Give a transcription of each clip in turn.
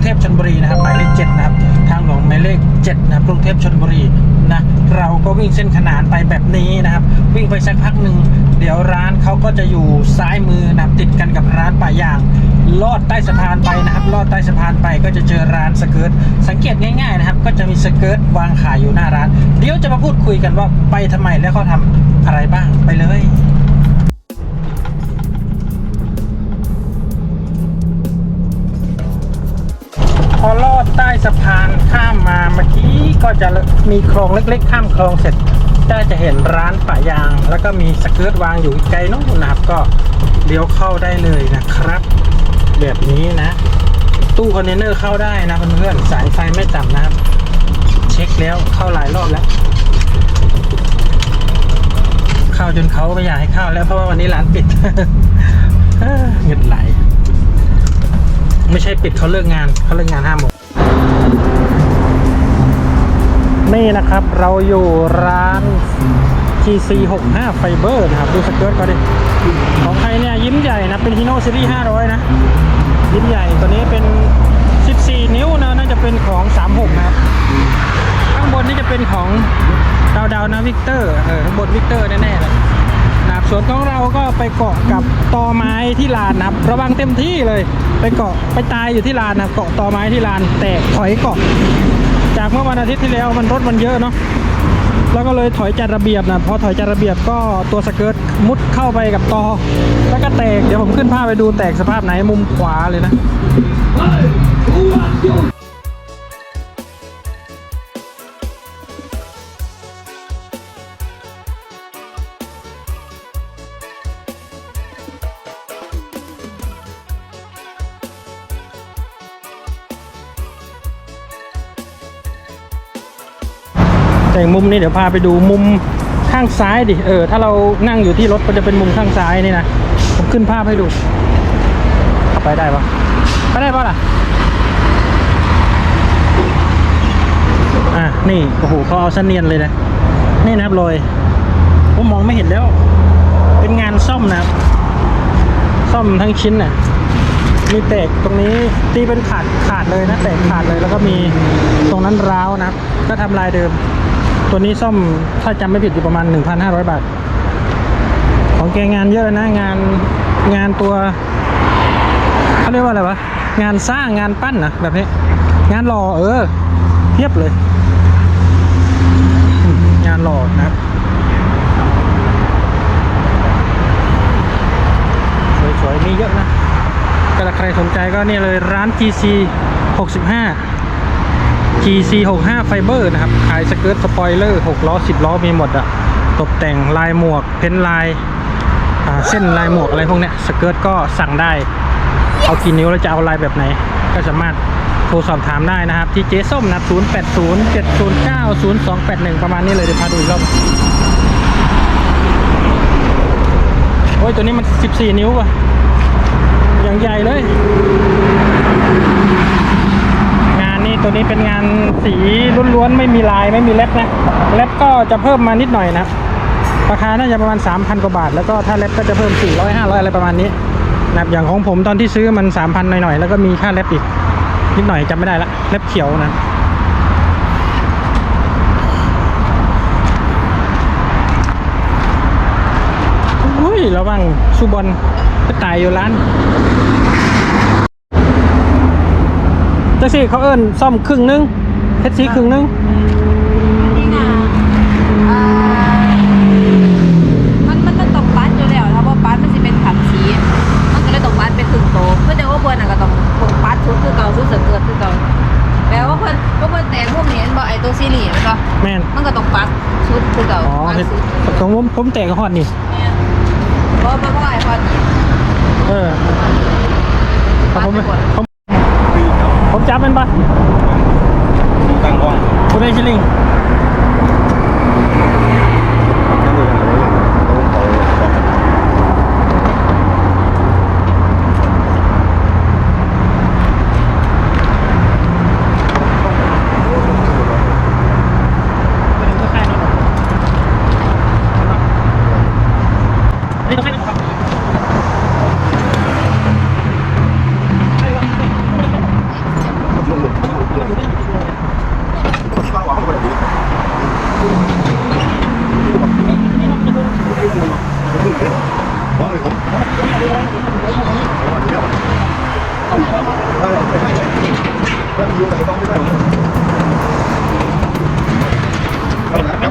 งเทพชนบุรีนะครับหมายเลขเจ็ดนะครับทางหลวงหมายเลขเจ็ดนะครับกรุงเทพชนบุรีนะเราก็วิ่งเส้นขนานไปแบบนี้นะครับ วิ่งไปสักพักหนึ่งเดี๋ยวร้านเขาก็จะอยู่ซ้ายมือนะครับติดกันกับร้านป่ายางลอดใต้สะพานไปนะครับลอดใต้สะพานไปก็จะเจอร้านสเกิร์ตสังเกตง่ายๆนะครับ ก็จะมีสเกิร์ตวางขายอยู่หน้าร้าน เดี๋ยวจะมาพูดคุยกันว่าไปทำไมแล้วเขาทำอะไรบ้างไปเลย พอลอดใต้สะพานข้ามมาเมื่อกี้ก็จะมีคลองเล็ก ๆ ข้ามคลองเสร็จก็จะเห็นร้านป่ายาง แล้วก็มีสเกิร์ตวางอยู่ไกลนู้นนะครับ ก็เลี้ยวเข้าได้เลยนะครับ แบบนี้นะ ตู้คอนเทนเนอร์เข้าได้นะเพื่อนๆสายไฟไม่ต่ำนะครับ เช็คแล้วเข้าหลายรอบแล้ว เข้าจนเขาไม่อยากให้เข้าแล้วเพราะว่าวันนี้ร้านปิดเงินไหล ไม่ใช่ปิดเขาเลิกงานเขาเลิกงานห้าโมงนี่นะครับเราอยู่ร้าน GC 65 Fiber นะครับ ดูสเกิร์ตก็ดิ ของใครเนี่ยยิ้มใหญ่นะ เป็น Hino Series 500 นะ ยิ้มใหญ่ตัวนี้เป็น 14 นิ้วนะ น่าจะเป็นของ 36 นะครับ ข้างบนนี่จะเป็นของดาวดาวนะวิกเตอร์เออข้างบนวิกเตอร์แน่ๆเลย นะครับส่วนของเราก็ไปเกาะกับตอไม้ที่ลานนะครับ ระวังเต็มที่เลย ไปเกาะไปตายอยู่ที่ลานนะครับเกาะตอไม้ที่ลานแตกถอยเกาะ จากเมื่อวันอาทิตย์ที่แล้วมันรถมันเยอะเนาะแล้วก็เลยถอยจัดระเบียบนะพอถอยจัดระเบียบก็ตัวสเกิร์ตมุดเข้าไปกับตอแล้วก็แตกเดี๋ยวผมขึ้นภาพไปดูแตกสภาพไหนมุมขวาเลยนะ แต่มุมนี้เดี๋ยวพาไปดูมุมข้างซ้ายดิ เออ ถ้าเรานั่งอยู่ที่รถก็จะเป็นมุมข้างซ้ายนี่นะ ผมขึ้นภาพให้ดูขับไปได้ปะไปได้ปะล่ะ อะ นี่ โอ้โหเขาเอาเสนียนเลยนะ นี่นะครับรอย ผมมองไม่เห็นแล้ว เป็นงานซ่อมนะครับ ซ่อมทั้งชิ้นน่ะ มีแตกตรงนี้ตีเป็นขาดขาดเลยนะ แตกขาดเลย แล้วก็มีตรงนั้นร้าวนะครับ ก็ทำลายเดิม ตัวนี้ซ่อมถ้าจำไม่ผิดอยู่ประมาณ 1,500 บาท ของแกงานเยอะนะงานงานตัวเขาเรียกว่าอะไรวะงานสร้างงานปั้นนะแบบนี้ งานหล่อเออเทียบเลย งานหล่อนะครับสวยๆมีเยอะนะก็ถ้าใครสนใจก็นี่เลยร้าน GC 65 GC 65 Fiber นะครับขายสเกิร์ตสปอยเลอร์6ล้อ 10 ล้อมีหมดอะตกแต่งลายหมวก เพ้นลายเส้นลายหมวกอะไรพวกเนี้ยสเกิร์ตก็สั่งได้ เอากี่นิ้วแล้วจะเอาลายแบบไหน ก็สามารถโทรสอบถามได้นะครับ ที่เจ๊ส้มนะ080 709 0281 ประมาณนี้เลยเดี๋ยวพาดูอีกรอบโอ้ยตัวนี้มัน 14 นิ้วว่ะอย่างใหญ่เลย ตัวนี้เป็นงานสีล้วนๆไม่มีลายไม่มีเล็บนะเล็บก็จะเพิ่มมานิดหน่อยนะราคาน่าจะประมาณ 3,000 กว่าบาท แล้วก็ถ้าเล็บก็จะเพิ่ม 400 500 อะไรประมาณนี้นะครับอย่างของผมตอนที่ซื้อมัน 3,000 หน่อยๆ แล้วก็มีค่าเล็บอีก นิดหน่อยจำไม่ได้ละเล็บเขียวนะอุ้ยระวังซูบอลก็ตายอยู่ร้าน จังสิเขาเอิ้นซ่อมครึ่งนึงเฮ็ดสีครึ่งนึงนี่นะเอ่อมันมันมันตกปัดอยู่แล้วถ้าว่าปัดมันจะเป็นขับสีมันก็เลยตกปัดเป็นถึงโตเพื่อจะว่าเพื่อนน่ะก็ต้องตกปัดชุดคือเก่าชุดเสือเกิดคือเก่าแปลว่าเพื่อนว่าเพื่อนแต่งพวกนี้เห็นบ่ไอตัวซีรีส์มันก็แม่นมันก็ตกปัดชุดคือเก่าอ๋อปัดเฮ็ดชุดของผมผมแต่งฮอดนี่เนี่ยเพราะเพราะว่าไอ้พอนี่เออแต่ผมปัดไปก่อนผมผม จับมันปะตั้งกล้องคุณได้ชิลลิง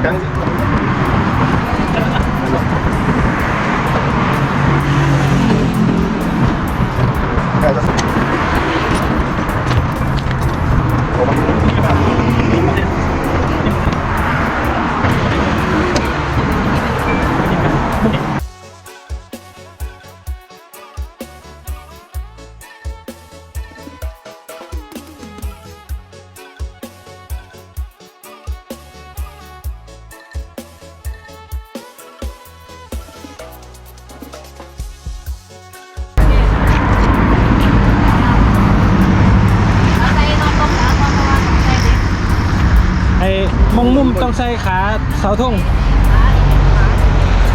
Thank you. อ้มงมุมต้องใส่ขาเสาธง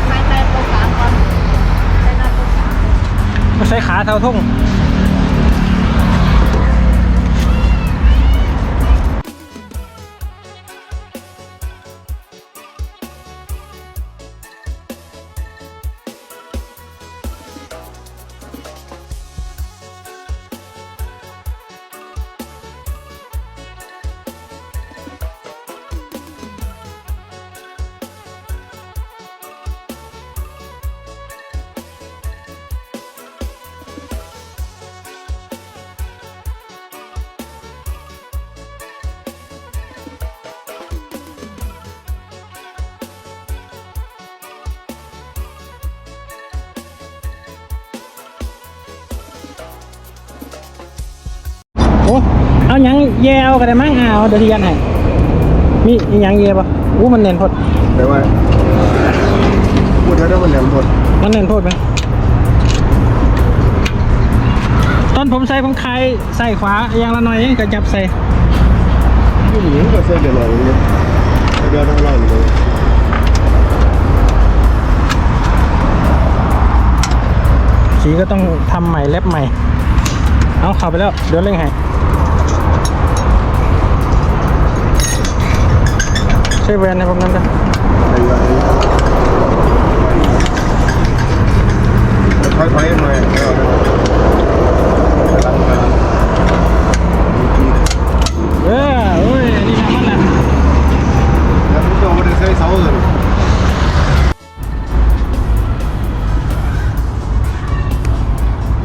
ใส่ใส่ตรงกลางก่อนใส่นอนตรงกลางต้องใส่ขาเสาธง เอาหยังแย่เอากันได้มั้งอ่าเอาเดี๋ยวที่ยันให้มีอีหยังแย่ปะอู้มันเน่นพดแต่ว่าพูดแล้วมันแหลมหมดมันเน่นพดไหมตอนผมใส่ผมคลายใส่ขวาอย่างละหน่อยก็จับใส่ผู้หญิงก็เส้นเดียวเลยเดียวทั้งร่างเลยสีก็ต้องทำใหม่เล็บใหม่ เอาเข้าไปแล้วเดี๋ยวเร่งให้ ใช่แวนในผมนั้นจ้ะไอ้ว่าค่อยๆหน่อยแล้วกำลังกำลังเออโอ้ยนี่ทำมันแหละแล้วผู้ชมไม่ได้ใช้เสาเลย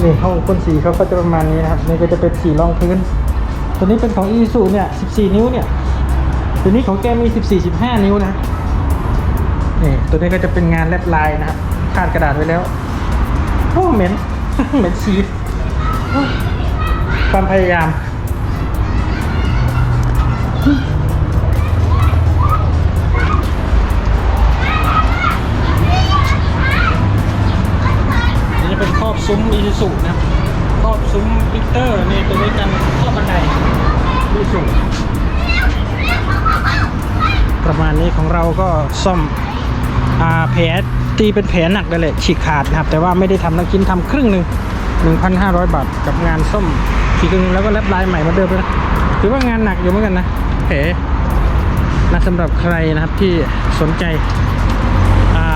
นี่ห้องพ่นสีเขาก็จะประมาณนี้นะครับ นี่ก็จะเป็นสีรองพื้น ตัวนี้เป็นของอีซูเนี่ย 14 นิ้วเนี่ย ตัวนี้ของแกมี 14 15 นิ้วนะนี่ตัวนี้ก็จะเป็นงานแลบลายนะครับคาดกระดาษไว้แล้วโอ้เหม็นเหม็นชีสโอ้ยความพยายามนี่จะเป็นครอบซุ้มอีซูนะครับครอบซุ้มวิกเตอร์นี่ตัวนี้กันครอบบันไดอีซู ประมาณนี้ของเราก็ซ่อมอ่าแผลตีเป็นแผลหนักเลยแหละฉีกขาดนะครับ แต่ว่าไม่ได้ทำทั้งชิ้นทำครึ่งหนึ่ง1,500 บาทกับงานซ่อมทีครึ่งหนึ่งแล้วก็แลบลายใหม่เหมาเดิมเลยนะถือว่างานหนักอยู่เหมือนกันนะแผลนะสำหรับใครนะครับที่สนใจอ่า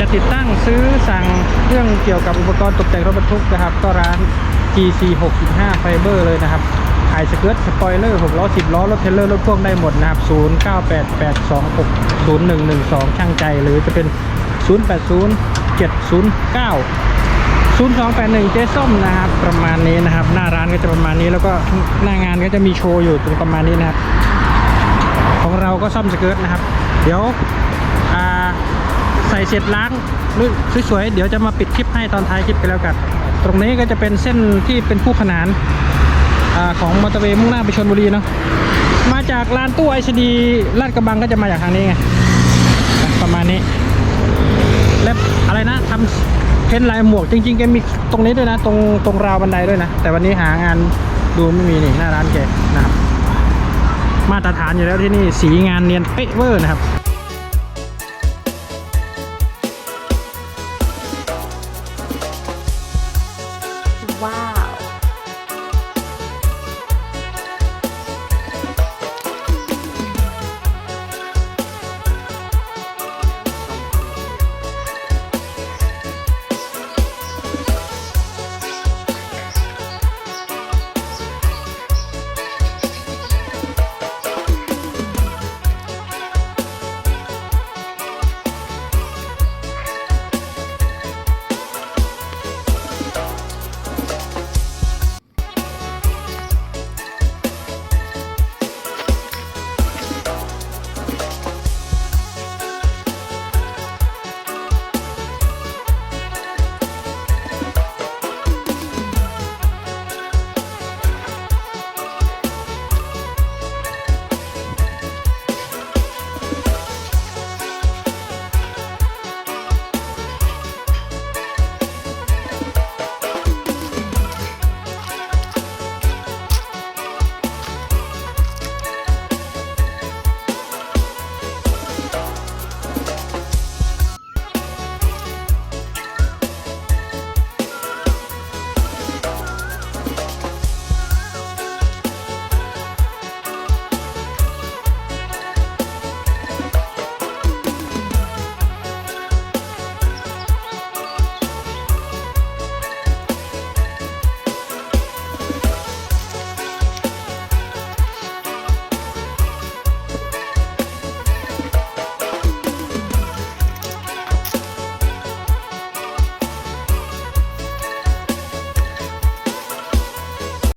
จะติดตั้งซื้อสั่งเรื่องเกี่ยวกับอุปกรณ์ตกแต่งรถบรรทุกนะครับ ก็ร้าน GC 65 Fiber เลยนะครับ ขายสเกิร์ตสปอยเลอร์6ล้อ10ล้อ รถเทรลเลอร์ รถพ่วงได้หมดนะครับ0988260112ช่างใจหรือจะเป็น080709 0281เจ๊ส้มนะครับ ประมาณนี้นะครับ หน้าร้านก็จะประมาณนี้แล้วก็หน้างานก็จะมีโชว์อยู่ตรงประมาณนี้นะครับ ของเราก็ซ่อมสเกิร์ตนะครับ เดี๋ยวใส่เสร็จล้างสวยๆเดี๋ยวจะมาปิดคลิปให้ตอนท้ายคลิปไปแล้วกัน ตรงนี้ก็จะเป็นเส้นที่เป็นคู่ขนาน อของมอเตอร์เวย์มุ่งหน้าไปชลบุรีเนาะมาจากลานตู้ไอชดีลาดกระบังก็จะมาจากทางนี้ไงประมาณนี้และอะไรนะทำเพ้นลายหมวกจริงๆแกมีตรงนี้ด้วยนะ ตรงตรงราวบันไดด้วยนะ แต่วันนี้หางานดูไม่มีนี่หน้าร้านแกนะครับมาตรฐานอยู่แล้วที่นี่สีงานเนียนเป๊ะเวอร์นะครับ